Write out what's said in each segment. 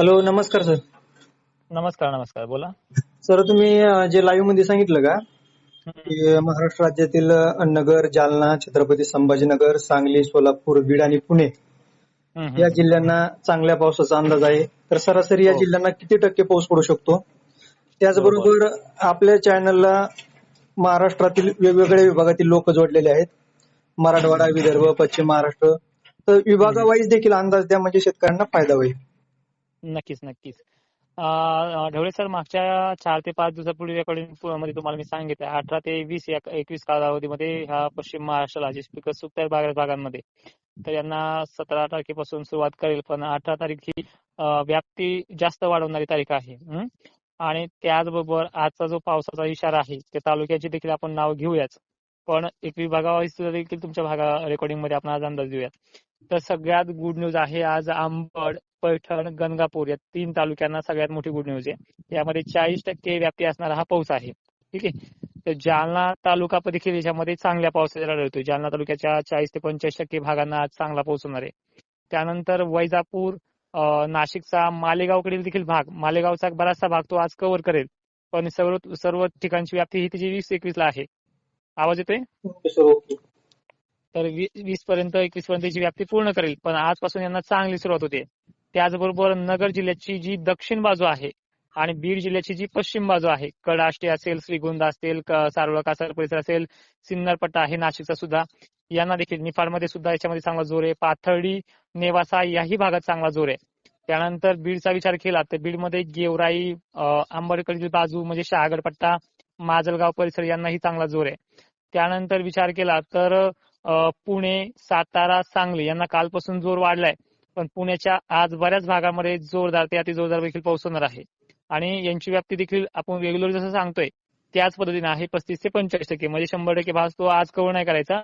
Hello नमस्कार sir. नमस्कार नमस्कार. बोला. सर तुम्ही जे लाईव्हमध्ये सांगितलं का? की महाराष्ट्र राज्यातील नगर जालना छत्रपती संभाजीनगर सांगली सोलापूर बीड आणि पुणे. या जिल्ह्यांना चांगल्या पावसाचा अंदाज आहे. तर सरासरी या हो. जिल्ह्यांना किती टक्के पाऊस पडू शकतो? त्याचबरोबर आपल्या चॅनलला महाराष्ट्रातील वेगवेगळ्या विभागातील लोक जोडलेले आहेत. मराठवाडा विदर्भ पश्चिम महाराष्ट्र. तर विभागावाईज देखील अंदाज द्या म्हणजे शेतकऱ्यांना फायदा होईल. नक्कीच नक्कीच. ढवळे सर मागच्या चार ते पाच दिवसापूर्वी रेकॉर्डिंगमध्ये तुम्हाला मी सांगितलं अठरा ते वीस एकवीस कालावधीमध्ये ह्या पश्चिम महाराष्ट्राला जे स्पीकर सुकतात भागांमध्ये तर यांना सतरा तारखेपासून सुरुवात करेल. पण अठरा तारीख ही व्याप्ती जास्त वाढवणारी तारीख आहे. आणि त्याचबरोबर आजचा जो पावसाचा इशारा आहे त्या तालुक्याचे देखील आपण नाव घेऊयाच पण एक विभागावाईज देखील तुमच्या भागा रेकॉर्डिंगमध्ये आपण आज अंदाज देऊयात. तर सगळ्यात गुड न्यूज आहे आज आंबड पैठण गंगापूर या तीन तालुक्यांना सगळ्यात मोठी गुड न्यूज आहे. यामध्ये चाळीस टक्के व्याप्ती असणारा हा पाऊस आहे. ठीक आहे? तर जालना तालुका देखील याच्यामध्ये चांगल्या पावसाचा आढळतो जालना तालुक्याच्या चाळीस ते पंचेचाळीस टक्के भागांना आज चांगला पाऊस होणार आहे. त्यानंतर वैजापूर नाशिकचा मालेगावकडील देखील भाग मालेगावचा बराचसा भाग तो आज कव्हर करेल. पण सर्व सर्व ठिकाणची व्याप्ती ही त्याची वीस एकवीस ला आहे. आवाज येतोय? हो, हो, हो. तर वीस पर्यंत एकवीस पर्यंतची व्याप्ती पूर्ण करेल. पण आजपासून यांना चांगली सुरुवात होते. त्याचबरोबर नगर जिल्ह्याची जी दक्षिण बाजू आहे आणि बीड जिल्ह्याची जी पश्चिम बाजू आहे कडाष्टी असेल श्रीगोंदा असेल सारोळा कासार परिसर असेल सिन्नरपट्टा आहे नाशिकचा सुद्धा यांना देखील निफाडमध्ये सुद्धा याच्यामध्ये चांगला जोर आहे. पाथर्डी नेवासा याही भागात चांगला जोर आहे. त्यानंतर बीडचा विचार केला तर बीडमध्ये गेवराई आंबडकडील बाजू म्हणजे शहागडपट्टा माजलगाव परिसर यांनाही चांगला जोर आहे. त्यानंतर विचार केला तर पुणे सातारा सांगली यांना कालपासून जोर वाढलाय. पण पुण्याच्या आज बऱ्याच भागामध्ये जोरदार ते अति जोरदार देखील पाऊस होणार आहे. आणि यांची व्याप्ती देखील आपण रेग्युलर जसं सांगतोय त्याच पद्धतीने आहे पस्तीस ते पंचेचाळीस टक्के. म्हणजे शंभर टक्के भाग तो आज कव्हर नाही करायचा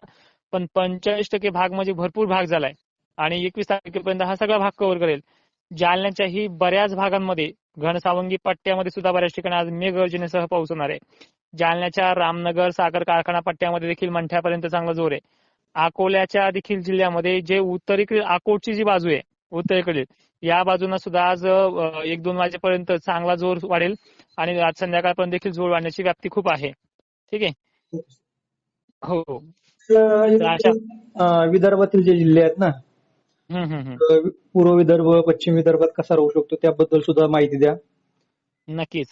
पण पंचेचाळीस टक्के भाग म्हणजे भरपूर भाग झालाय. आणि एकवीस तारखेपर्यंत हा सगळा भाग कव्हर करेल. जालन्याच्याही बऱ्याच भागांमध्ये घनसावंगी पट्ट्यामध्ये सुद्धा बऱ्याच ठिकाणी आज मेघगर्जनेसह पाऊस होणार आहे. जालन्याच्या रामनगर साखर कारखाना पट्ट्यामध्ये देखील मंठ्यापर्यंत चांगला जोर आहे. अकोल्याच्या देखील जिल्ह्यामध्ये जे उत्तरेकडील अकोटची जी बाजू आहे उत्तरेकडील या बाजूना सुद्धा आज एक दोन वाजेपर्यंत चांगला जोर वाढेल आणि आज संध्याकाळपर्यंत देखील जोर वाढण्याची व्याप्ती खूप आहे. ठीक आहे? हो हो. विदर्भातील जे जिल्हे आहेत ना पूर्व विदर्भ पश्चिम विदर्भात कसा राहू शकतो त्याबद्दल सुद्धा माहिती द्या. नक्कीच.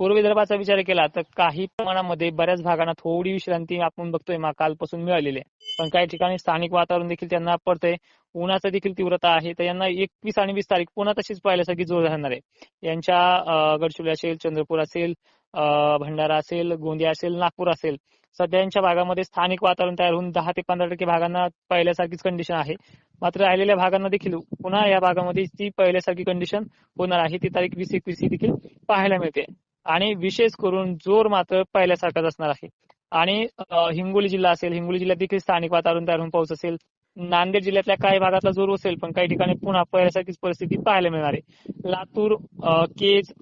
पूर्व विदर्भाचा विचार केला तर काही प्रमाणामध्ये बऱ्याच भागांना थोडी विश्रांती आपण बघतोय कालपासून मिळालेली आहे. पण काही ठिकाणी स्थानिक वातावरण देखील त्यांना पडतंय. उन्हाचा देखील तीव्रता आहे. तर यांना एकवीस आणि वीस तारीख पुन्हा तशीच पाहिल्यासारखी जोर राहणार आहे. यांच्या गडचिरोली असेल चंद्रपूर असेल अं, भंडारा असेल गोंदिया असेल नागपूर असेल सध्या यांच्या भागामध्ये स्थानिक वातावरण तयार होऊन दहा ते पंधरा टक्के भागांना पहिल्यासारखीच कंडिशन आहे. मात्र राहिलेल्या भागांना देखील पुन्हा या भागामध्ये ती पहिल्यासारखी कंडिशन होणार आहे. ती तारीख वीस एकवीस ही देखील पाहायला मिळते. आणि विशेष करून जोर मात्र पहिल्यासारखाच असणार आहे. आणि हिंगोली जिल्हा असेल हिंगोली जिल्ह्यात देखील स्थानिक वातावरण तयार होऊन पाऊस असेल. नांदेड जिल्ह्यातल्या काही भागातला जोर असेल पण काही ठिकाणी पुन्हा पहिल्यासारखीच परिस्थिती पाहायला मिळणार आहे. लातूर केज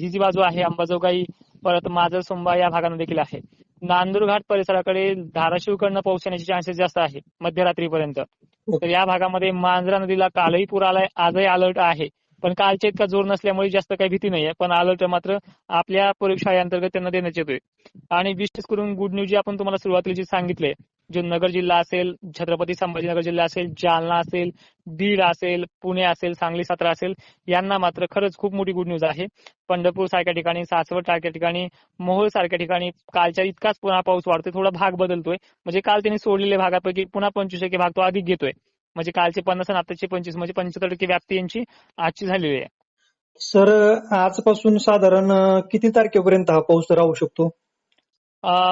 ही जी बाजू आहे अंबाजोगाई परत माजर सोंबा या भागांना देखील आहे. नांदूर घाट परिसराकडे धाराशिवकडनं पाऊस येण्याचे चान्सेस जास्त आहे मध्यरात्रीपर्यंत. तर या भागामध्ये मांजरा नदीला कालही पूर आलाय आजही अलर्ट आहे. पण कालच्या इतका जोर नसल्यामुळे जास्त काही भीती नाहीये. पण अलर्ट मात्र आपल्या प्रयोगशाळेअंतर्गत त्यांना देण्यात येतोय. आणि विशेष करून गुड न्यूज जी आपण तुम्हाला सुरुवातीला जी सांगितले जो नगर जिल्हा असेल छत्रपती संभाजीनगर जिल्हा असेल जालना असेल बीड असेल पुणे असेल सांगली सातारा असेल यांना मात्र खरंच खूप मोठी गुड न्यूज आहे. पंढरपूर सारख्या ठिकाणी सासवड सारख्या ठिकाणी मोहोळ सारख्या ठिकाणी कालच्या इतकाच पुन्हा पाऊस वाढतोय थोडा भाग बदलतोय. म्हणजे काल त्यांनी सोडलेल्या भागापैकी पुन्हा पंचवीस टक्के भाग तो अधिक घेतोय. म्हणजे कालचे पन्नास आणि आताचे पंचवीस म्हणजे पंच्याहत्तर टक्के व्याप्ती यांची आजची झालेली आहे. सर आजपासून साधारण किती तारखेपर्यंत हा पाऊस राहू शकतो?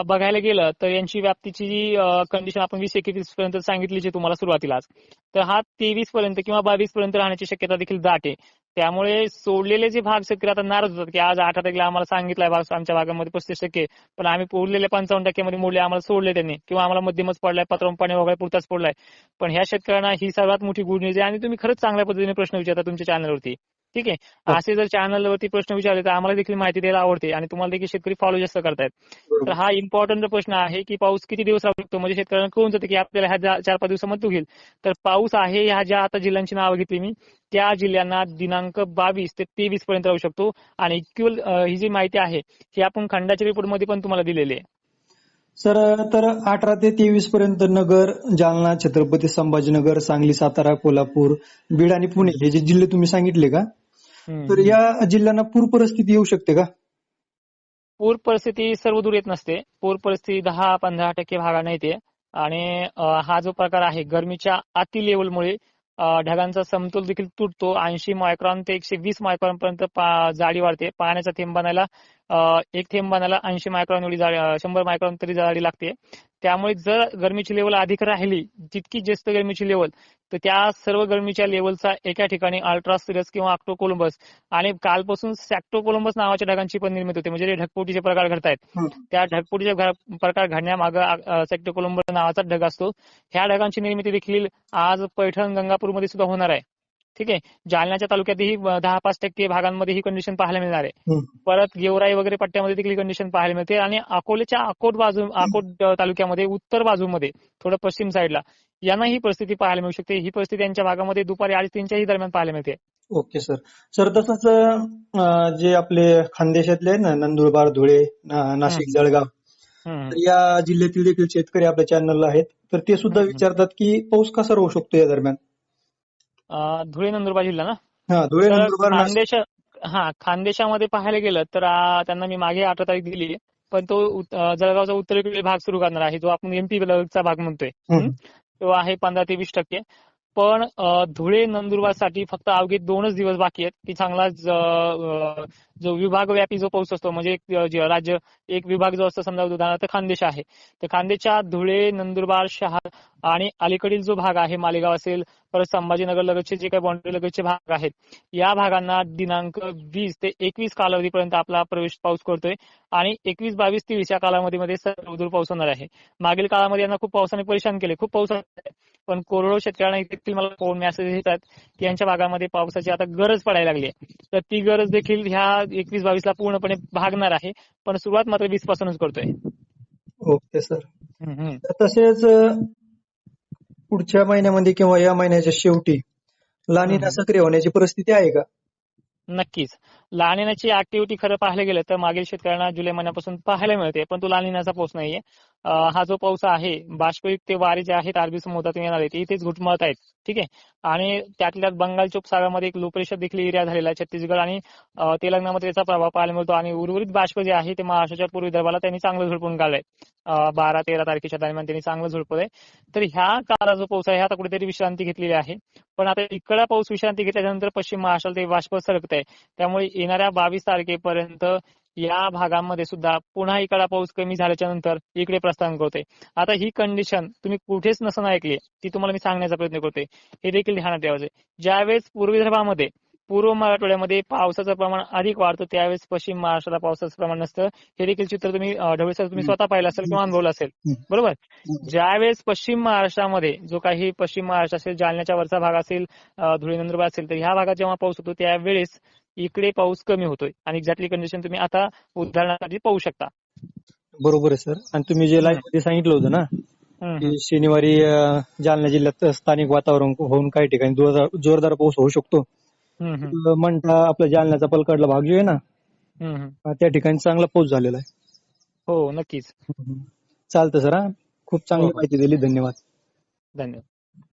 बघायला गेलं तर यांची व्याप्तीची जी कंडिशन आपण वीस एकवीस पर्यंत सांगितली जी तुम्हाला सुरुवातीलाच तर हा तेवीस पर्यंत किंवा बावीस पर्यंत राहण्याची शक्यता देखील दाट आहे. त्यामुळे सोडलेले जे भाग शेतकरी आता नाराज होतात की आज आठ तारखेला आम्हाला सांगितलंय भाग आमच्या भागामध्ये पस्तीस टक्के. पण आम्ही उरलेल्या पंचावन्न टक्क्यामध्ये मोडले आम्हाला सोडले त्यांनी. किंवा आम्हाला मध्यमच पडलाय पत्र पाणी वगैरे पुरताच पडलाय. पण ह्या शेतकऱ्यांना ही सर्वात मोठी गुड न्यूज आहे आणि तुम्ही खरंच चांगल्या पद्धतीने प्रश्न विचारता तुमच्या चॅनलवरती ठीक आहे. असे जर चॅनलवरती प्रश्न विचारले तर आम्हाला देखील माहिती द्यायला आवडते आणि तुम्हाला देखील शेतकरी फॉलो जास्त करतायत. तर. हा इम्पॉर्टंट प्रश्न आहे की पाऊस किती दिवस राहू शकतो म्हणजे शेतकऱ्यांना कळून जातं की आपल्याला ह्या चार पाच दिवसामध्ये होईल. तर पाऊस आहे ह्या ज्या आता जिल्ह्यांची नावं घेतली मी त्या जिल्ह्यांना दिनांक बावीस ते तेवीस पर्यंत राहू शकतो. आणि इक्वल ही जी माहिती आहे ही आपण खंडाच्या रिपोर्टमध्ये पण तुम्हाला दिलेली आहे. सर तर अठरा ते तेवीस पर्यंत नगर जालना छत्रपती संभाजीनगर सांगली सातारा कोल्हापूर बीड आणि पुणे हे जे जिल्हे तुम्ही सांगितले का. तर या जिल्ह्यांना पूर परिस्थिती येऊ शकते का? पूर परिस्थिती सर्व दूर येत नसते. पूर परिस्थिती दहा पंधरा टक्के भागाने येते. आणि हा जो प्रकार आहे गरमीच्या अति लेवलमुळे ढगांचा समतोल देखील तुटतो. ऐंशी मायक्रॉन ते एकशे वीस मायक्रॉन पर्यंत जाडी वाढते. पाण्याचा थेंब बनायला अं, एक थेंब बनायला ऐंशी मायक्रॉन एवढी शंभर मायक्रॉन तरी जाडी लागते. त्यामुळे जर गरमीची लेवल अधिक राहिली जितकी जास्त गरमीची लेवल तर त्या सर्व गरमीच्या लेवलचा एका ठिकाणी अल्ट्रा सिरस किंवा ऑक्टो कोलंबस आणि कालपासून सॅक्टो कोलंबस नावाच्या ढगांची पण निर्मिती होते. म्हणजे जे ढगपोटीचे प्रकार घडतायत. त्या ढगपोटीचे प्रकार घडण्यामागं सॅक्टो कोलंबस नावाचा ढग असतो. ह्या ढगांची निर्मिती देखील आज पैठण गंगापूरमध्ये सुद्धा होणार आहे. ठीक आहे? जालन्याच्या तालुक्यातही दहा पाच टक्के भागांमध्ये ही कंडिशन पाहायला मिळणार आहे. परत गेवराई वगैरे पट्ट्यामध्ये देखील ही कंडिशन पाहायला मिळते आणि अकोल्याच्या अकोट बाजू अकोट तालुक्यामध्ये उत्तर बाजूमध्ये थोडं पश्चिम साईडला यांना ही परिस्थिती पाहायला मिळू शकते. ही परिस्थिती यांच्या भागामध्ये दुपारी अडीच तीनच्याही दरम्यान पाहायला मिळते. Okay sir. सर तसंच जे आपले खानदेशातले ना नंदुरबार धुळे नाशिक जळगाव या जिल्ह्यातील देखील शेतकरी आपल्या चॅनलला आहेत. तर ते सुद्धा. विचारतात की पाऊस कसा राहू शकतो या दरम्यान? धुळे नंदुरबार जिल्हा ना? हा धुळे नंदुरबार खानदेश हा खानदेशामध्ये पाहायला गेलं तर त्यांना मी मागे अठरा तारीख दिली. पण तो जळगावचा उत्तरेकडील भाग सुरू करणार आहे. जो आपण एमपी चा भाग म्हणतोय? तो आहे पंधरा ते वीस टक्के. पण धुळे नंदुरबारसाठी फक्त अवघे दोनच दिवस बाकी आहेत. की चांगला ज- विभागव्यापी जो पाऊस असतो म्हणजे राज्य एक विभाग जो असतो समजा उदाहरणार्थ खानदेश आहे. तर खानदेशच्या धुळे नंदुरबार शहर आणि अलीकडील जो भाग आहे मालेगाव असेल परत संभाजीनगर लगतचे जे काही बाउंड्री लगतचे भाग आहेत या भागांना दिनांक वीस ते एकवीस कालावधीपर्यंत आपला प्रवेश पाऊस करतोय आणि एकवीस बावीस तेवीस या कालावधीमध्ये सर्वदूर पाऊस होणार आहे. मागील काळामध्ये यांना खूप पावसाने परेशान केले खूप पाऊस आहे. पण कोरडो शेतकऱ्यांना देखील मला फोन मेसेज येतात की यांच्या भागामध्ये पावसाची आता गरज पडायला लागली आहे. तर ती गरज देखील ह्या एकवीस बावीसला पूर्णपणे भागणार आहे. पण सुरुवात मात्र वीस पासूनच करतोय. Okay sir. तसेच पुढच्या महिन्यामध्ये किंवा या महिन्याच्या शेवटी लानिना. सक्रिय होण्याची परिस्थिती आहे का? नक्कीच. लानिनाची ऍक्टिव्हिटी खरं पाहायला गेलं तर मागील शेतकऱ्यांना जुलै महिन्यापासून पाहायला मिळते पण तो लानिनाचा पाऊस नाहीये. हा जो पाऊस आहे बाष्पयुक्त वारे जे आहेत अरबी समुद्रातून येणार आहेत इथेच घुटमळत आहेत ठीक आहे? आणि त्यातल्या बंगालच्या उपसागरामध्ये एक लो प्रेशर देखील एरिया झालेला आहे छत्तीसगड आणि तेलंगणामध्ये त्याचा प्रभाव पाहायला मिळतो आणि उर्वरित बाष्प जे आहे ते महाराष्ट्राच्या पूर्व विदर्भाला त्यांनी चांगलं झुडपून काढलंय. बारा तेरा तारखेच्या दरम्यान त्यांनी चांगलं झुडपलंय तर ह्या काळात जो पाऊस आहे आता कुठेतरी विश्रांती घेतलेली आहे. पण आता इकडा पाऊस विश्रांती घेतल्यानंतर पश्चिम महाराष्ट्राला ते बाष्प सरकत आहे त्यामुळे येणाऱ्या बावीस तारखेपर्यंत या भागांमध्ये सुद्धा पुन्हा इकडा पाऊस कमी झाल्याच्यानंतर इकडे प्रस्थान करतोय. आता ही कंडिशन तुम्ही कुठेच नसून ऐकली ती तुम्हाला मी सांगण्याचा प्रयत्न करतोय. हे देखील ध्यानात ठेवायचं ज्यावेळेस पूर्व विदर्भामध्ये पूर्व मराठवाड्यामध्ये पावसाचं प्रमाण अधिक वाढतं त्यावेळेस पश्चिम महाराष्ट्राला पावसाचं प्रमाण नसतं. हे देखील चित्र तुम्ही ढवळे सर तुम्ही स्वतः पाहिलं असेल किंवा अनुभवलं असेल. बरोबर? ज्यावेळेस पश्चिम महाराष्ट्रामध्ये जो काही पश्चिम महाराष्ट्र असेल जालन्याच्या वरचा भाग असेल धुळे नंदुरबार असेल तर ह्या भागात जेव्हा पाऊस होतो त्यावेळेस इकडे पाऊस कमी होतोय आणि एक्झॅक्टली कंडिशन तुम्ही आता उदाहरणासाठी पाहू शकता. बरोबर आहे सर आणि तुम्ही जे लाईव्हमध्ये सांगितलं होतं ना की शनिवारी जालना जिल्ह्यात स्थानिक वातावरण होऊन काही ठिकाणी जोरदार पाऊस होऊ शकतो. म्हणता आपला जालन्याचा पलकडला भाग जो आहे ना त्या ठिकाणी चांगला पाऊस झालेला आहे. हो नक्कीच. चालतं सर हा. खूप चांगली हो. माहिती दिली धन्यवाद. धन्यवाद.